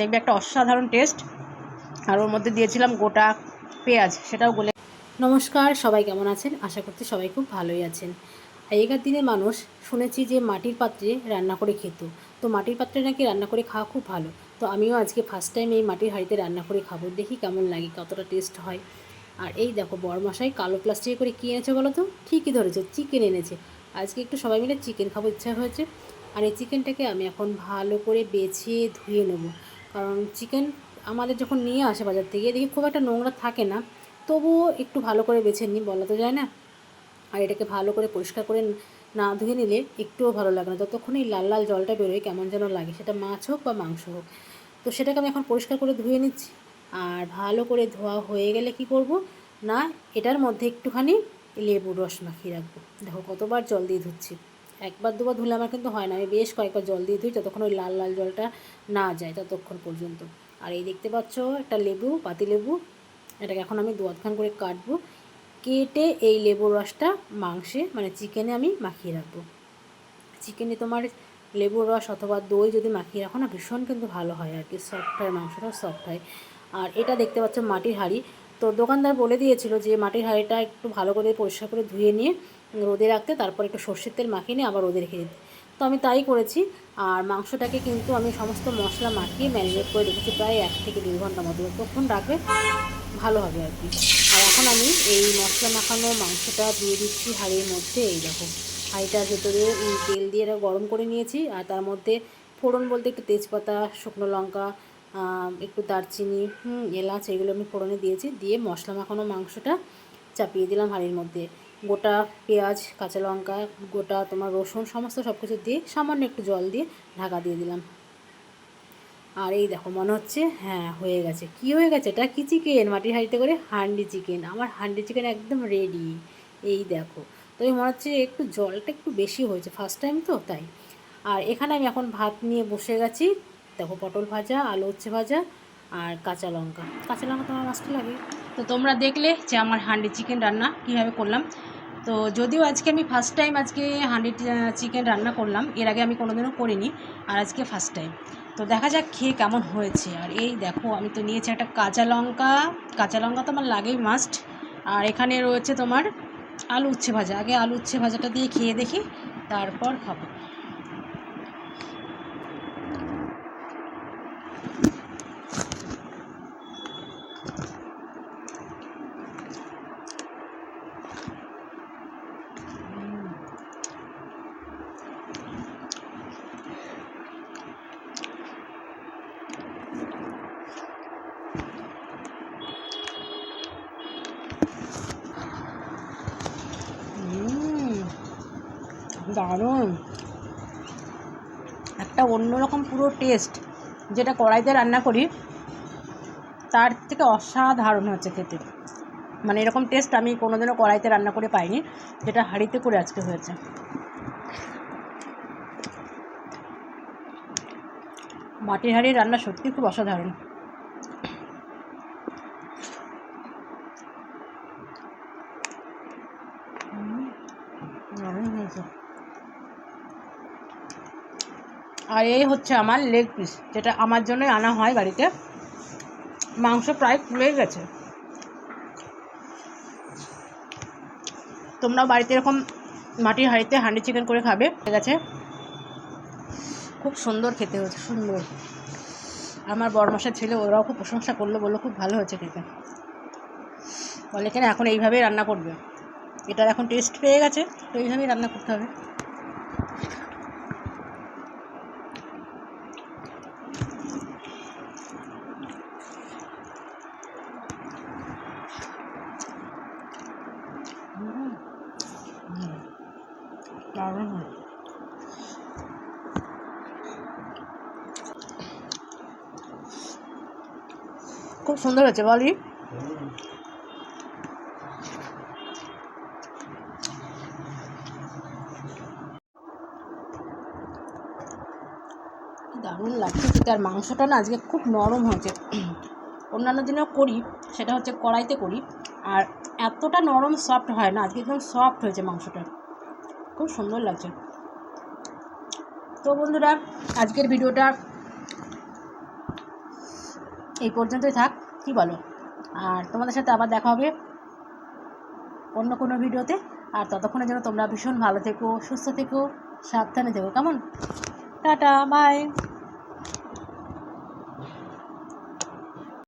দেখবে একটা অসাধারণ টেস্ট। আর ওর মধ্যে দিয়েছিলাম গোটা পেঁয়াজ, সেটাও গলে নমস্কার, সবাই কেমন আছেন? আশা করছি সবাই খুব ভালোই আছেন। আগেকার দিনে মানুষ শুনেছি যে মাটির পাত্রে রান্না করে খেত। তো মাটির পাত্রে নাকি রান্না করে খাওয়া খুব ভালো। তো আমিও আজকে ফার্স্ট টাইম এই মাটির হাঁড়িতে রান্না করে খাব। দেখি কেমন লাগে, কতটা টেস্ট হয়। আর এই দেখো বড়মশাই কালো প্লাস্টিকে করে কী এনেছে বলো তো? ঠিকই ধরেছে চিকেন এনেছে। আজকে একটু সবাই মিলে চিকেন খাব, ইচ্ছা হয়েছে। আর এই চিকেনটাকে আমি এখন ভালো করে বেছে ধুয়ে নেব। কারণ চিকেন আমাদের যখন নিয়ে আসে বাজার থেকে দেখি খুব একটা নোংরা থাকে না। তবুও একটু ভালো করে বেছে নিই, বলা তো যায় না। আর এটাকে ভালো করে পরিষ্কার করে না ধুয়ে নিলে একটুও ভালো লাগে না। যতক্ষণ এই লাল লাল জলটা বেরোয়, কেমন যেন লাগে। সেটা মাছ হোক বা মাংস হোক। তো সেটাকে আমি এখন পরিষ্কার করে ধুয়ে নিচ্ছি। আর ভালো করে ধোয়া হয়ে গেলে কি করব? না, এটার মধ্যে একটুখানি লেবুর রস মাখিয়ে রাখব। দেখো কতবার জল দিয়ে ধুচ্ছি। একবার দুবার ধুলে আমার কিন্তু হয় না। আমি বেশ কয়েকবার জল দিয়ে ধুই যতক্ষণ ওই লাল লাল জলটা না যায় ততক্ষণ পর্যন্ত। আর এই দেখতে পাচ্ছ একটা লেবু, পাতি লেবু। এটাকে এখন আমি দু আধখান করে কাটবো। কেটে এই লেবুর রসটা মাংসে মানে চিকেনে আমি মাখিয়ে রাখব। চিকেনে তোমার লেবুর রস অথবা দই যদি মাখিয়ে রাখো না, ভীষণ কিন্তু ভালো হয় আর কি। সফট হয় মাংসটা সফট হয়। আর এটা দেখতে পাচ্ছ মাটির হাঁড়ি। তো দোকানদার বলে দিয়েছিল যে মাটির হাঁড়িটা একটু ভালো করে পরিষ্কার করে ধুয়ে নিয়ে রোদে রাখতে, তারপর একটু সর্ষের তেল মাখিয়ে নিয়ে আবার রোদে রেখে দিতে। তো আমি তাই করেছি। আর মাংসটাকে কিন্তু আমি সমস্ত মশলা মাখিয়ে ম্যারিনেট করে রেখেছি প্রায় এক থেকে দুই ঘণ্টা মতো। তখন রাখবে ভালো হবে আর কি। আর এখন আমি এই মশলা মাখানো মাংসটা দিয়ে দিচ্ছি হাঁড়ির মধ্যে, এই দেখো। হাঁড়িটার ভেতরে তেল দিয়ে এটা গরম করে নিয়েছি। আর তার মধ্যে ফোড়ন বলতে একটু তেজপাতা, শুকনো লঙ্কা একটু দারচিনি এলাচ, এগুলো আমি ফোড়নে দিয়েছি। দিয়ে মশলা মাখানো মাংসটা চাপিয়ে দিলাম হাঁড়ির মধ্যে। গোটা পেঁয়াজ, কাঁচা লঙ্কা, গোটা তোমার রসুন, সমস্ত সব কিছু দিয়ে সামান্য একটু জল দিয়ে ঢাকা দিয়ে দিলাম। আর এই দেখো, মনে হচ্ছে হ্যাঁ হয়ে গেছে। কি হয়ে গেছে? এটা কি চিকেন? মাটির হাঁড়িতে করে হান্ডি চিকেন। আমার হান্ডি চিকেন একদম রেডি এই দেখো তবে মনে হচ্ছে একটু জলটা একটু বেশি হয়েছে ফার্স্ট টাইম তো, তাই। আর এখানে আমি এখন ভাত নিয়ে বসে গেছি। দেখো, পটল ভাজা, আলু উচ্ছে ভাজা, আর কাঁচা লঙ্কা। কাঁচা লঙ্কা তোমার মাছটা লাগে। তো তোমরা দেখলে যে আমার হান্ডি চিকেন রান্না কীভাবে করলাম। তো যদিও আজকে আমি ফার্স্ট টাইম আজকে হান্ডি চিকেন রান্না করলাম, এর আগে আমি কোনোদিনও করিনি, আর আজকে ফার্স্ট টাইম তো দেখা যাক খেয়ে কেমন হয়েছে। আর এই দেখো, আমি তো নিয়েছি একটা কাঁচা লঙ্কা কাঁচা লঙ্কা তো আমার লাগেই মাস্ট আর এখানে রয়েছে তোমার আলু উচ্ছে ভাজা। আগে আলু উচ্ছে ভাজাটা দিয়ে খেয়ে দেখি, তারপর খাব। দারুণ। একটা অন্যরকম পুরো টেস্ট যেটা কড়াইতে রান্না করি, তার থেকে অসাধারণ হচ্ছে খেতে। মানে এরকম টেস্ট আমি কোনোদিনও কড়াইতে রান্না করে পাইনি, যেটা হাঁড়িতে করে আজকে হয়েছে। মাটির হাঁড়ির রান্না সত্যি খুব অসাধারণ। আর এই হচ্ছে আমার লেগ পিস যেটা আমার জন্যই আনা হয় বাড়িতে। মাংস প্রায় ফুলে গেছে। তোমরাও বাড়িতে এরকম মাটির হাঁড়িতে হাঁডি চিকেন করে খাবে ঠিক আছে খুব সুন্দর খেতে হয়েছে, সুন্দর। আমার বড়মশার ছেলে ওরাও খুব প্রশংসা করল, বলল খুব ভালো হয়েছে খেতে। বলে, কেন এখন এইভাবেই রান্না করবে? এটার এখন টেস্ট পেয়ে গেছে, তো এইভাবেই রান্না করতে হবে। দারুণ খুব সুন্দর হয়েছে, বলি দারুণ লাগছে খেতে। আর মাংসটা না আজকে খুব নরম হয়েছে। অন্যান্য দিনেও করি, সেটা হচ্ছে কড়াইতে করি। আর এতটা নরম সফট হয় না, আজকে একদম সফট হয়েছে মাংসটা। খুব সুন্দর লাগছে। তো বন্ধুরা, আজকের ভিডিওটা এই পর্যন্তই থাক, কি বলো? আর তোমাদের সাথে আবার দেখা হবে অন্য কোনো ভিডিওতে। আর ততক্ষণের জন্য তোমরা ভীষণ ভালো থেকো, সুস্থ থেকো, সাবধানে থেকো। কেমন? Tata bye